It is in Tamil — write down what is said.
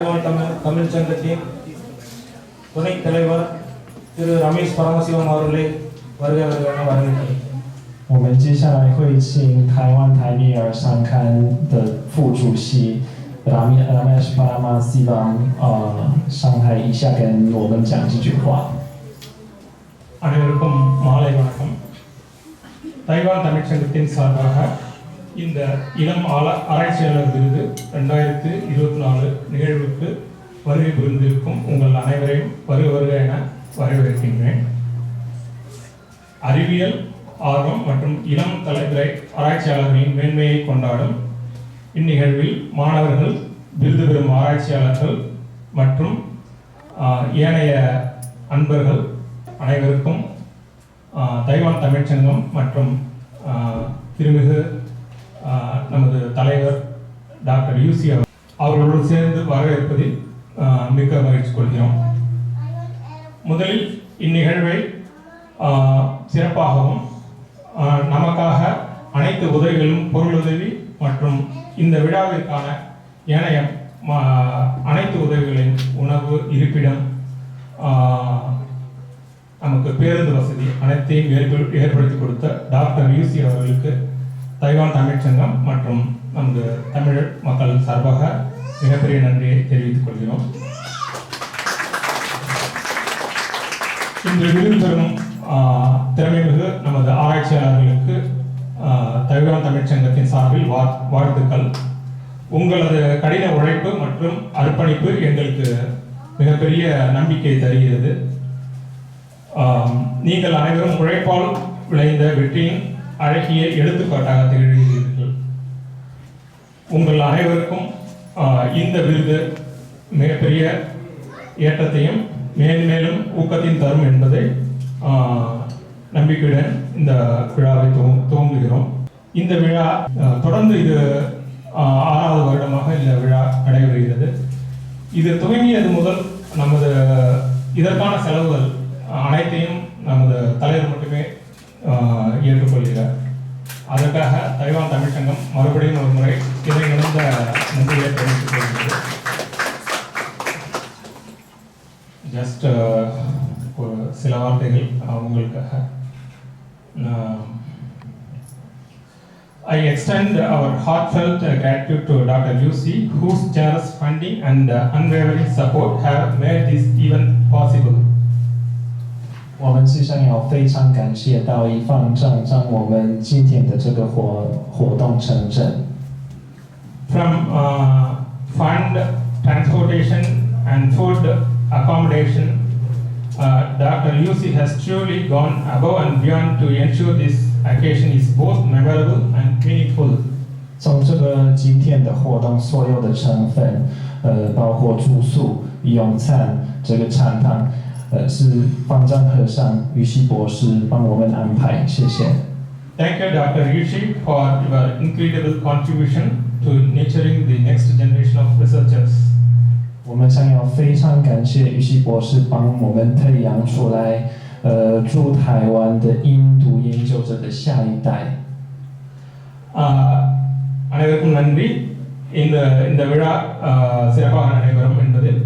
தமிழ் தமிழ் சங்கத்தின் துணைத் தலைவர் திரு ரமேஷ் பரமசிவம் அவர்களை வருக வருக என வரவேற்கிறேன் 我们接下来会请台湾台密尔商刊的副主席 Rami Ramesh Paramasivam 呃上台一下跟我们讲几句话。 அனைவருக்கும் மாலை வணக்கம் தைவான் தமிழ்ச்சங்கத்தின் சார்பாக இந்த இளம் ஆள ஆராய்ச்சியாளர் விருது ரெண்டாயிரத்து இருபத்தி நாலு நிகழ்வுக்கு வருகை புரிந்திருக்கும் உங்கள் அனைவரையும் வருக வருக என வரவேற்கின்றேன். அறிவியல் ஆர்வம் மற்றும் இளம் தலைமுறை ஆராய்ச்சியாளர்களின் மேன்மையை கொண்டாடும் இந்நிகழ்வில் மாணவர்கள் விருது பெறும் ஆராய்ச்சியாளர்கள் மற்றும் ஏனைய அன்பர்கள் அனைவருக்கும் தைவான் தமிழ்ச்சங்கம் மற்றும் திருமிகு நமது தலைவர் டாக்டர் யூசி அவர்களோடு சேர்ந்து வரவேற்பதில் மிக்க மகிழ்ச்சி கொள்கிறோம். முதலில் இந்நிகழ்வை சிறப்பாகவும் நமக்காக அனைத்து உதவிகளும் பொருளுதவி மற்றும் இந்த விழாவிற்கான ஏனைய அனைத்து உதவிகளையும் உணவு இருப்பிடம் நமக்கு பேருந்து வசதி அனைத்தையும் ஏற்படுத்தி கொடுத்த டாக்டர் யூசி அவர்களுக்கு தைவான் தமிழ்ச்சங்கம் மற்றும் நமது தமிழ் மக்கள் சார்பாக மிகப்பெரிய நன்றியை தெரிவித்துக் கொள்கிறோம். இன்று விருது பெறும் திறமைமிகு நமது ஆராய்ச்சியாளர்களுக்கு ஆஹ், தமிழ்ச்சங்கத்தின் சார்பில் வா வாழ்த்துக்கள். உங்களது கடின உழைப்பு மற்றும் அர்ப்பணிப்பு எங்களுக்கு மிகப்பெரிய நம்பிக்கை தருகிறது. நீங்கள் அனைவரும் உழைப்பால் விளைந்த வெற்றியின் அழகிய எடுத்துக்காட்டாக திகழ்கிறீர்கள். உங்கள் அனைவருக்கும் இந்த விருது மிகப்பெரிய ஏற்றத்தையும் மேன்மேலும் ஊக்கத்தையும் தரும் என்பதை நம்பிக்கையுடன் இந்த விழாவை துவங்குகிறோம். இந்த விழா தொடர்ந்து இது ஆறாவது வருடமாக இந்த விழா நடைபெறுகிறது. இது துவங்கியது முதல் நமது இதற்கான செலவுகள் அனைத்தையும் நமது தலைவர் மட்டுமே ஆஹ், ஏற்றுக்கொள்கிறார். அதற்காக தைவான் தமிழ்ச்சங்கம் மறுபடியும் ஒரு முறை ஒரு சில வார்த்தைகள் ஆஹ், உங்களுக்காக ஆஹ், I extend our heartfelt uh, gratitude to Dr. Lucy, whose generous funding and uh, unwavering support have made this event possible. 我们之上要非常感谢道一放正让我们今天的这个活活动成真。 From uh, fund, transportation, and food accommodation, uh, Dr. Lucy has truly gone above and beyond to ensure this occasion is both memorable and meaningful. 从这个今天的活动所有的成分，呃，包括住宿、用餐、这个餐堂，呃，是方丈和尚于西博士帮我们安排，谢谢。 Thank you, Dr. Yushi, for your incredible contribution to nurturing the next generation of researchers. 我们想要非常感谢于西博士帮我们培养出来，呃，驻台湾的印度研究者的下一代。 ஆஹ், அனைவருக்கும் நன்றி இந்த இந்த விழா ஆஹ், சிறப்பாக நடைபெறும் என்பதில்